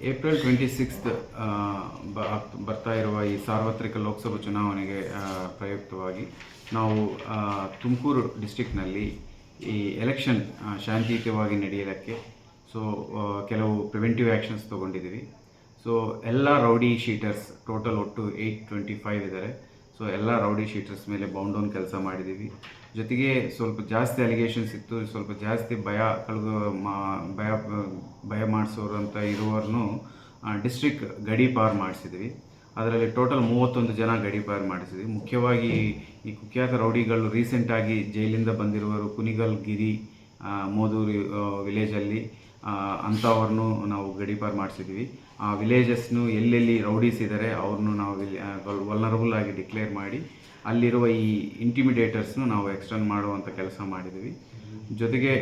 April twenty sixth ಬರ್ತಾ ಇರುವ ಈ ಸಾರ್ವತ್ರಿಕ ಲೋಕಸಭಾ ಚುನಾವಣೆಗೆ ಪ್ರಯುಕ್ತವಾಗಿ ನಾವು ತುಮಕೂರು ಡಿಸ್ಟಿಕ್ನಲ್ಲಿ ಈ ಎಲೆಕ್ಷನ್ ಶಾಂತಿಯುತವಾಗಿ ನಡೆಯೋದಕ್ಕೆ ಸೊ ಕೆಲವು ಪ್ರಿವೆಂಟಿವ್ ಆ್ಯಕ್ಷನ್ಸ್ ತೊಗೊಂಡಿದ್ದೀವಿ. ಸೊ, ಎಲ್ಲ ರೌಡಿ ಶೀಟರ್ಸ್ ಟೋಟಲ್ ಒಟ್ಟು ಏಯ್ಟ್ ಟ್ವೆಂಟಿ ಫೈವ್ ಇದ್ದಾರೆ. ಸೊ ಎಲ್ಲ ರೌಡಿ ಶೀಟರ್ಸ್ ಮೇಲೆ ಬೌಂಡ್ ಡೌನ್ ಕೆಲಸ ಮಾಡಿದ್ದೀವಿ ಜೊತೆಗೆ ಸ್ವಲ್ಪ ಜಾಸ್ತಿ ಅಲಿಗೇಷನ್ಸ್ ಇತ್ತು. ಸ್ವಲ್ಪ ಜಾಸ್ತಿ ಭಯ ಕಳೆದು ಮಾ, ಭಯ ಭಯ ಮಾಡಿಸೋರು ಅಂತ ಇರುವವ್ರನ್ನು ಡಿಸ್ಟ್ರಿಕ್ಟ್ ಗಡಿ ಪಾರ್ ಮಾಡಿಸಿದ್ವಿ. ಅದರಲ್ಲಿ ಟೋಟಲ್ ಮೂವತ್ತೊಂದು ಜನ ಗಡಿ ಪಾರ್ ಮಾಡಿಸಿದ್ವಿ. ಮುಖ್ಯವಾಗಿ ಈ ಕುಖ್ಯಾತ ರೌಡಿಗಳು ರೀಸೆಂಟಾಗಿ ಜೈಲಿಂದ ಬಂದಿರುವರು ಕುನಿಗಲ್ ಗಿರಿ ಮೋದೂರು ವಿಲೇಜಲ್ಲಿ ಅಂಥವ್ರನ್ನೂ ನಾವು ಗಡಿಪಾರು ಮಾಡಿಸಿದ್ದೀವಿ. ಆ ವಿಲೇಜಸ್ನು ಎಲ್ಲೆಲ್ಲಿ ರೌಡೀಸ್ ಇದ್ದಾರೆ ಅವ್ರನ್ನೂ ನಾವು ವಲ್ನರಬಲ್ ಆಗಿ ಡಿಕ್ಲೇರ್ ಮಾಡಿ, ಅಲ್ಲಿರುವ ಈ ಇಂಟಿಮಿಡೇಟರ್ಸ್ನು ನಾವು ಎಕ್ಸ್ಟೆಂಡ್ ಮಾಡುವಂಥ ಕೆಲಸ ಮಾಡಿದ್ದೀವಿ. ಜೊತೆಗೆ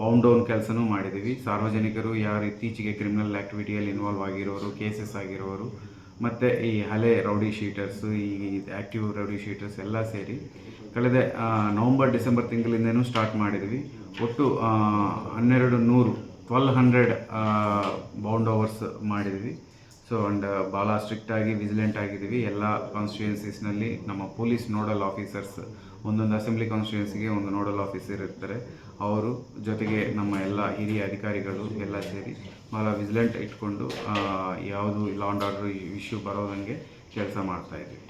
ಬೌಂಡ್ ಡೌನ್ ಕೆಲಸನೂ ಮಾಡಿದ್ದೀವಿ. ಸಾರ್ವಜನಿಕರು ಯಾರು ಇತ್ತೀಚೆಗೆ ಕ್ರಿಮಿನಲ್ ಆ್ಯಕ್ಟಿವಿಟಿಯಲ್ಲಿ ಇನ್ವಾಲ್ವ್ ಆಗಿರೋರು ಕೇಸಸ್ ಆಗಿರೋರು, ಮತ್ತು ಈ ಹಳೆ ರೌಡಿ ಶೀಟರ್ಸು ಈ ಆ್ಯಕ್ಟಿವ್ ರೌಡಿ ಶೀಟರ್ಸ್ ಎಲ್ಲ ಸೇರಿ, ಕಳೆದ ನವಂಬರ್, ಡಿಸೆಂಬರ್ ತಿಂಗಳಿಂದನೂ ಸ್ಟಾರ್ಟ್ ಮಾಡಿದ್ವಿ ಒಟ್ಟು ಹನ್ನೆರಡು ನೂರು ಟ್ವೆಲ್ ಹಂಡ್ರೆಡ್ ಬೌಂಡ್ ಓವರ್ಸ್ ಮಾಡಿದ್ವಿ ಸೊ ಆ್ಯಂಡ್ ಭಾಳ ಸ್ಟ್ರಿಕ್ಟಾಗಿ ವಿಜಿಲೆಂಟ್ ಆಗಿದ್ದೀವಿ. ಎಲ್ಲ ಕಾನ್ಸ್ಟಿಟ್ಯೂಯೆನ್ಸೀಸ್ನಲ್ಲಿ ನಮ್ಮ ಪೊಲೀಸ್ ನೋಡಲ್ ಆಫೀಸರ್ಸ್ ಒಂದೊಂದು ಅಸೆಂಬ್ಲಿ ಕಾನ್ಸ್ಟಿಟ್ಯೂನ್ಸಿಗೆ ಒಂದು ನೋಡಲ್ ಆಫೀಸರ್ ಇರ್ತಾರೆ. ಅವರು ಜೊತೆಗೆ ನಮ್ಮ ಎಲ್ಲ ಹಿರಿಯ ಅಧಿಕಾರಿಗಳು ಎಲ್ಲ ಸೇರಿ ಭಾಳ ವಿಜಿಲೆಂಟ್ ಇಟ್ಕೊಂಡು ಯಾವುದು ಲಾ ಆ್ಯಂಡ್ ಆರ್ಡರ್ ಇಶ್ಯೂ ಬರೋದಂಗೆ ಕೆಲಸ ಮಾಡ್ತಾ ಇದ್ದೀವಿ.